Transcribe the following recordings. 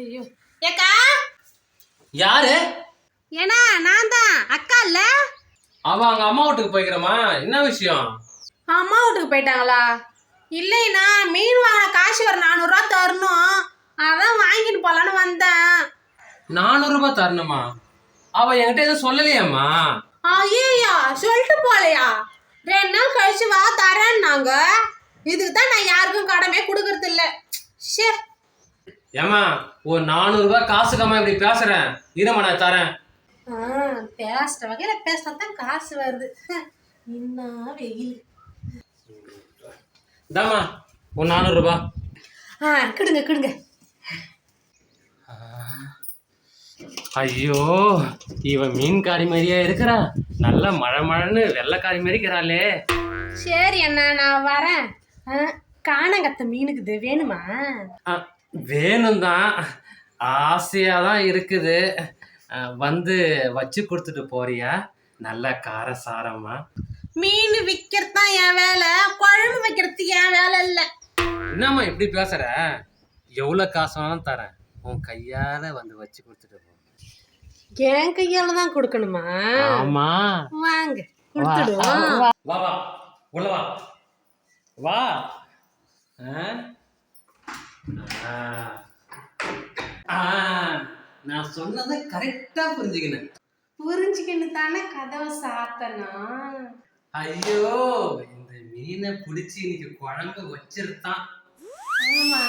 ஐயோ. ஏக்கா? யாரு? ஏன்னா நான் தான் அக்கா இல்ல? அவ அங்க அம்மா வீட்டுக்கு போய்க்கிறமா என்ன விஷயம்? அம்மா வீட்டுக்கு போயிட்டாங்களா? இல்லைண்ணா மீன் வாங்க காசு ஒரு நானூறுரூவா தரணும். அதான் வாங்கிட்டு போலான்னு வந்தேன். நானூறு ரூபாய் தரணுமா? அவ என்கிட்ட எதுவும் சொல்லலையாம்மா? ஐயா சொல்லிட்டு போலையா? ரெண்டு நாள் கழிச்சு வா தரேன்னாங்க. இதுக்கு தான் நான் யாருக்கும் கடமே கொடுக்கறது இல்ல ஷே ஏமா ஒரு நானூறு ரூபாய் காசுக்கம்மா இப்படி பேசுறேன். இருமா நான் தரேன். ஆ, பேசுற வகையில பேசினா தான் காசு வருது. என்ன வெயில். இதாம்மா ஒரு நானூறு ரூபாய். ஆ கிடுங்க கிடுங்க. ஐயோ இவன் மீன்காரி மாதிரியா இருக்கிறா. நல்ல மழை மழைன்னு வெள்ளைக்காரி மாதிரி இருக்கிறாளே. சரி அண்ணா நான் வரேன். காணங்கத்த மீனுக்குது வேணுமா? வேணும் தான் ஆசையாக தான் இருக்குது வந்து வச்சு கொடுத்துட்டு போறியா? நல்ல காரசாரமா. மீன் விற்கிறது தான் என் வேலை. குழம்பு வைக்கிறது என் வேலை இல்லை. என்னம்மா இப்படி பேசுற? எவ்வளோ காசு வேணாலும் தரேன். உன் கையால வந்து வச்சு கொடுத்துட்டு போ. என் கையால தான் கொடுக்கணுமா? ஆமா. வாங்க கொடுத்துடுவோம். வா வா. உள்ள வா. வா. ஆ? நான் சொன்னதை கரெக்டா புரிஞ்சுக்கினேன். புரிஞ்சுக்கின்னு தானே கதவை சாத்தணும் ஐயோ இந்த மீனை பிடிச்சி இன்னைக்கு குழம்பு வச்சிருத்தான் ஆமா.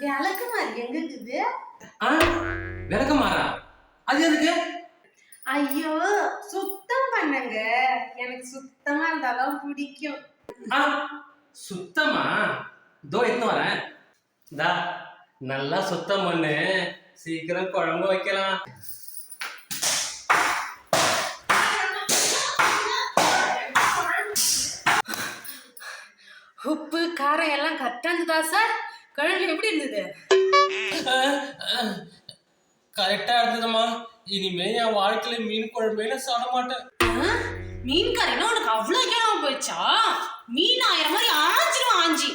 விளக்கு மாதிரி எங்க இருக்குது? விளக்கமாறா அது எதுக்கு? ஐயோ சுத்தம் பண்ணுங்க. எனக்கு சுத்தமா இருந்தாதான் பிடிக்கும். சுத்தமா? இதோ எடுத்து வரேன். தா நல்லா சுத்தம் பண்ணு. சீக்கிரம் குழம்பு வைக்கலாம். உப்பு காரம் எல்லாம் கரெக்டா இருந்ததா சார்? குழம்பு எப்படி இருந்தது? கரெக்டா இருந்ததுமா. இனிமே என் வாழ்க்கையில மீன் குழம்பே நான் சாப்பிட மாட்டேன்? மீன் கறினா உனக்கு அவ்வளவு கேவலம் போயிடுச்சா? மீன் ஆயிரம் மாதிரி ஆஞ்சிரும் ஆஞ்சி.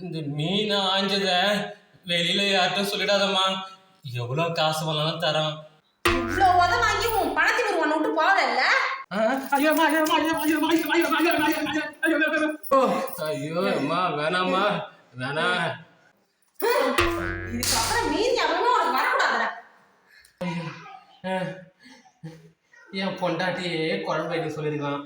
இந்த மீன் ஆஞ்சத வெளியில யார்கிட்டும் சொல்லிடாதம்மா எவ்வளவு காசு வேணாலும் தரோம் இவ்வளோ உத வாங்கி உன் பணத்துக்கு ஒரு ஒன்று விட்டு போகல ஐயோ அம்மா வேணாம்மா வேணாம் இதுக்கப்புறம் மீதி எவ்வளோ உனக்கு வரக்கூடாதுடா என் பொண்டாட்டியே குழம்பு வைக்க சொல்லியிருக்கான்